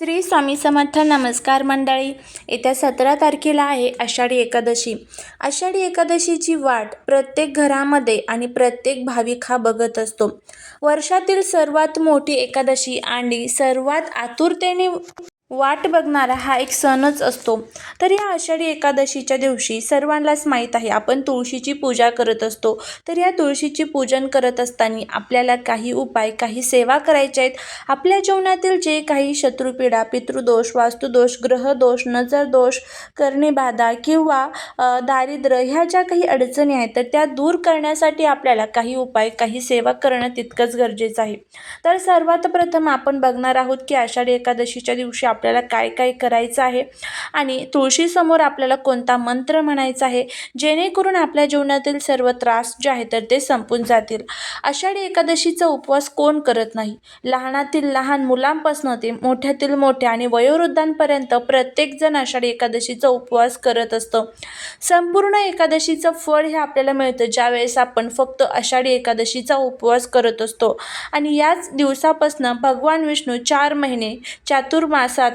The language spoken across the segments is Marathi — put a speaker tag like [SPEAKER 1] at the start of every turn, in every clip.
[SPEAKER 1] श्री स्वामी समर्थ नमस्कार मंडळी. येत्या सतरा तारखेला आहे आषाढी एकादशी. आषाढी एकादशीची वाट प्रत्येक घरामध्ये आणि प्रत्येक भाविक हा बघत असतो. वर्षातील सर्वात मोठी एकादशी आणि सर्वात आतुरतेने वाट बघणारा हा एक सणच असतो. तर या आषाढी एकादशीच्या दिवशी सर्वांनाच माहीत आहे आपण तुळशीची पूजा करत असतो. तर या तुळशीची पूजन करत असताना आपल्याला काही उपाय काही सेवा करायच्या आहेत. आपल्या जीवनातील जे काही शत्रुपीडा पितृदोष वास्तुदोष ग्रहदोष नजरदोष करणेबाधा किंवा दारिद्र्य ह्या ज्या काही अडचणी आहेत तर त्या दूर करण्यासाठी आपल्याला काही उपाय काही सेवा करणं तितकंच गरजेचं आहे. तर सर्वात प्रथम आपण बघणार आहोत की आषाढी एकादशीच्या दिवशी आपल्याला काय काय करायचं आहे. आणि तुळशीसमोर आपल्याला कोणता मंत्र म्हणायचा आहे जेणेकरून आपल्या जीवनातील सर्व त्रास जे आहे तर ते संपून जातील. आषाढी एकादशीचा उपवास कोण करत नाही? लहानातील लहान मुलांपासून ते मोठ्यातील मोठ्या आणि वयोवृद्धांपर्यंत प्रत्येकजण आषाढी एकादशीचा उपवास करत असतो. संपूर्ण एकादशीचं फळ हे आपल्याला मिळतं ज्यावेळेस आपण फक्त आषाढी एकादशीचा उपवास करत असतो. आणि याच दिवसापासून भगवान विष्णू चार महिने चातुर्मासात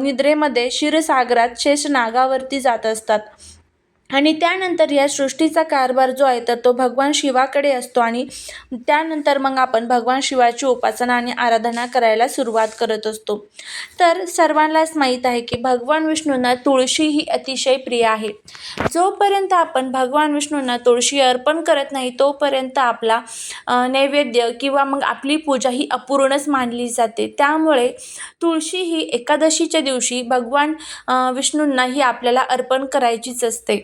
[SPEAKER 1] निद्रेमध्ये क्षीरसागरात शेष नागावरती जात असतात. आणि त्यानंतर या सृष्टीचा कारभार जो आहे तर तो भगवान शिवाकडे असतो आणि त्यानंतर मग आपण भगवान शिवाची उपासना आणि आराधना करायला सुरुवात करत असतो. तर सर्वांनाच माहीत आहे की भगवान विष्णूंना तुळशी ही अतिशय प्रिय आहे. जोपर्यंत आपण भगवान विष्णूंना तुळशी अर्पण करत नाही तोपर्यंत आपला नैवेद्य किंवा मग आपली पूजा ही अपूर्णच मानली जाते. त्यामुळे तुळशी ही एकादशीच्या दिवशी भगवान विष्णूंना ही आपल्याला अर्पण करायचीच असते.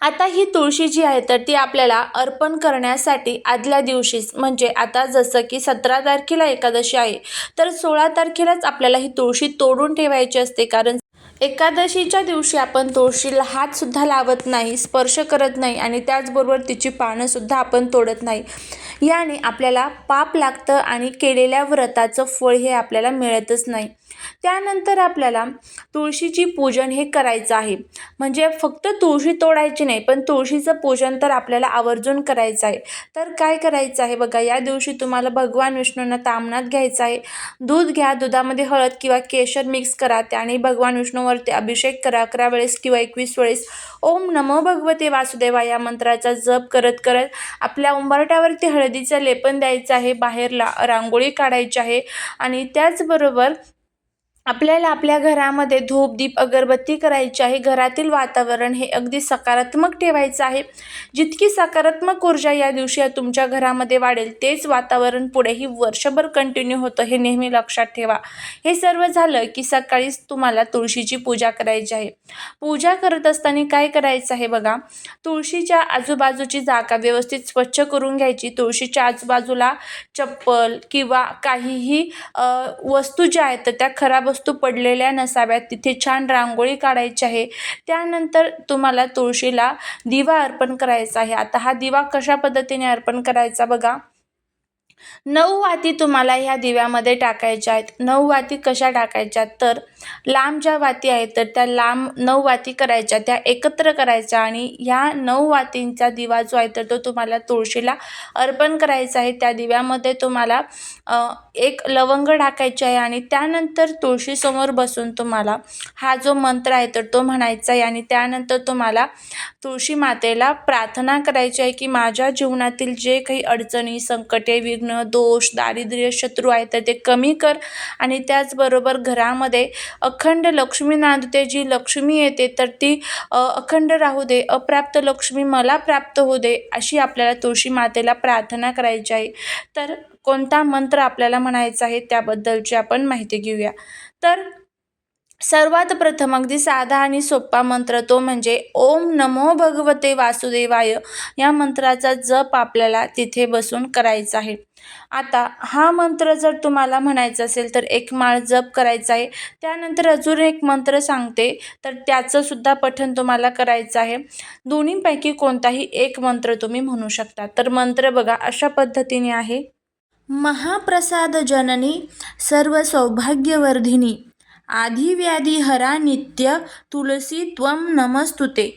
[SPEAKER 1] आता ही तुळशी जी आहे तर ती आपल्याला अर्पण करण्यासाठी आदल्या दिवशीच म्हणजे आता जसं की सतरा तारखेला एकादशी आहे तर सोळा तारखेलाच आपल्याला ही तुळशी तोडून ठेवायची असते. कारण एकादशीच्या दिवशी आपण तुळशीला हातसुद्धा लावत नाही स्पर्श करत नाही आणि त्याचबरोबर तिची पानंसुद्धा आपण तोडत नाही. याने आपल्याला पाप लागतं आणि केलेल्या व्रताचं फळ हे आपल्याला मिळतच नाही. त्यानंतर आपल्याला तुळशीची पूजन हे करायचं आहे. म्हणजे फक्त तुळशी तोडायची नाही पण तुळशीचं पूजन तर आपल्याला आवर्जून करायचं आहे. तर काय करायचं आहे बघा या दिवशी तुम्हाला भगवान विष्णूंना तामणात घ्यायचं आहे. दूध घ्या दुधामध्ये हळद किंवा केशर मिक्स करा त्याने भगवान विष्णूवरती अभिषेक करा अकरा वेळेस किंवा एकवीस वेळेस. ओम नमो भगवते वासुदेवा या मंत्राचा जप करत करत आपल्या उंबरट्यावरती हळदीचं लेपन द्यायचं आहे बाहेर ला रांगोळी काढायची आहे. आणि त्याचबरोबर आपल्याला आपल्या घरामध्ये धूप दीप अगरबत्ती करायची आहे. घरातील वातावरण हे अगदी सकारात्मक ठेवायचं आहे. जितकी सकारात्मक ऊर्जा या दिवशी तुमच्या घरामध्ये वाढेल तेच वातावरण पुढेही वर्षभर कंटिन्यू होतं हे नेहमी लक्षात ठेवा. हे सर्व झालं की सकाळीच तुम्हाला तुळशीची पूजा करायची आहे. पूजा करत असताना काय करायचं आहे बघा? तुळशीच्या आजूबाजूची जागा व्यवस्थित स्वच्छ करून घ्यायची. तुळशीच्या आजूबाजूला चप्पल किंवा काहीही वस्तू ज्या आहेत त्या खराब वस्तू पडलेल्या नसाव्यात. तिथे छान रांगोळी काढायची आहे. त्यानंतर तुम्हाला तुळशीला दिवा अर्पण करायचा आहे. आता हा दिवा कशा पद्धतीने अर्पण करायचा बघा. नऊ वाती तुम्हाला ह्या दिव्यामध्ये टाकायच्या आहेत. नऊ वाती कशा टाकायच्या? तर लांब ज्या वाती आहेत तर त्या लांब नऊ वाती करायच्या त्या एकत्र करायच्या आणि ह्या नऊ वातींचा दिवा जो आहे तर तो तुम्हाला तुळशीला अर्पण करायचा आहे. त्या दिव्यामध्ये तुम्हाला एक लवंग टाकायची आहे आणि त्यानंतर तुळशीसमोर बसून तुम्हाला हा जो मंत्र आहे तर तो म्हणायचा आहे आणि त्यानंतर तुम्हाला तुळशी मातेला प्रार्थना करायची आहे की माझ्या जीवनातील जे काही अडचणी संकटे विघ्न दोष दारिद्र्य शत्रू आहेत तर ते कमी कर आणि त्याचबरोबर घरामध्ये अखंड लक्ष्मी नांदते जी लक्ष्मी येते तर ती अखंड राहू दे अप्राप्त लक्ष्मी मला प्राप्त होऊ दे अशी आपल्याला तुळशी मातेला प्रार्थना करायची आहे. तर कोणता मंत्र आपल्याला म्हणायचा आहे त्याबद्दलची आपण माहिती घेऊया. तर सर्वात प्रथम अगदी साधा आणि सोपा मंत्र तो म्हणजे ओम नमो भगवते वासुदेवाय या मंत्राचा जप आपल्याला तिथे बसून करायचा आहे. आता हा मंत्र जर तुम्हाला म्हणायचा असेल तर एक माळ जप करायचा आहे. त्यानंतर अजून एक मंत्र सांगते तर त्याचं सुद्धा पठण तुम्हाला करायचं आहे. दोन्हीपैकी कोणताही एक मंत्र तुम्ही म्हणू शकता. तर मंत्र बघा अशा पद्धतीने आहे. महाप्रसाद जननी सर्व सौभाग्यवर्धिनी आधिव्याधी हरा नित्य तुलसी त्वम नमस्तुते.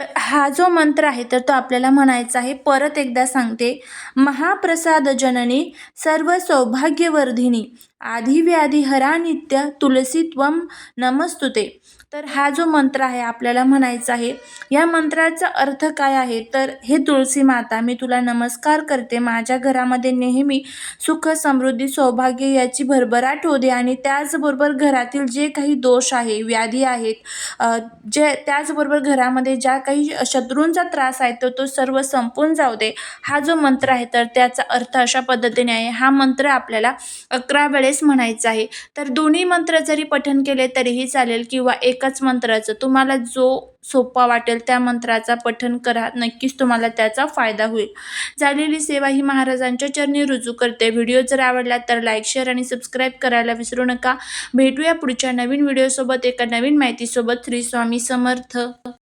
[SPEAKER 1] तर हा जो मंत्र आहे तर तो आपल्याला म्हणायचा आहे परत एकदा सांगते. महाप्रसाद जननी सर्व सौभाग्यवर्धिनी आधिव्याधी हरा नित्य तुलसी त्वम नमस्तुते. तर हा जो मंत्र आहे आपल्याला म्हणायचा आहे या मंत्राचा अर्थ काय आहे? तर हे तुळशी माता मी तुला नमस्कार करते. माझ्या घरामध्ये नेहमी सुख समृद्धी सौभाग्य याची भरभराट होते दे आणि त्याचबरोबर घरातील जे काही दोष आहे व्याधी आहेत जे त्याचबरोबर घरामध्ये ज्या काही शत्रूंचा त्रास आहे तर तो सर्व संपून जाऊ दे हा जो मंत्र आहे तर त्याचा अर्थ अशा पद्धतीने आहे. हा मंत्र आपल्याला अकरा वेळेस म्हणायचा आहे. तर दोन्ही मंत्र जरी पठन केले तरीही चालेल किंवा एक एकाच मंत्राचं. तुम्हाला जो सोपा वाटेल त्या मंत्राचा पठन करा. नक्कीच तुम्हाला त्याचा फायदा होईल. झालेली सेवा ही महाराजांच्या चरणी रुजू करते. व्हिडिओ जर आवडला तर लाईक शेअर आणि सबस्क्राईब करायला विसरू नका. भेटूया पुढच्या नवीन व्हिडिओसोबत एका नवीन माहितीसोबत. श्री स्वामी समर्थ.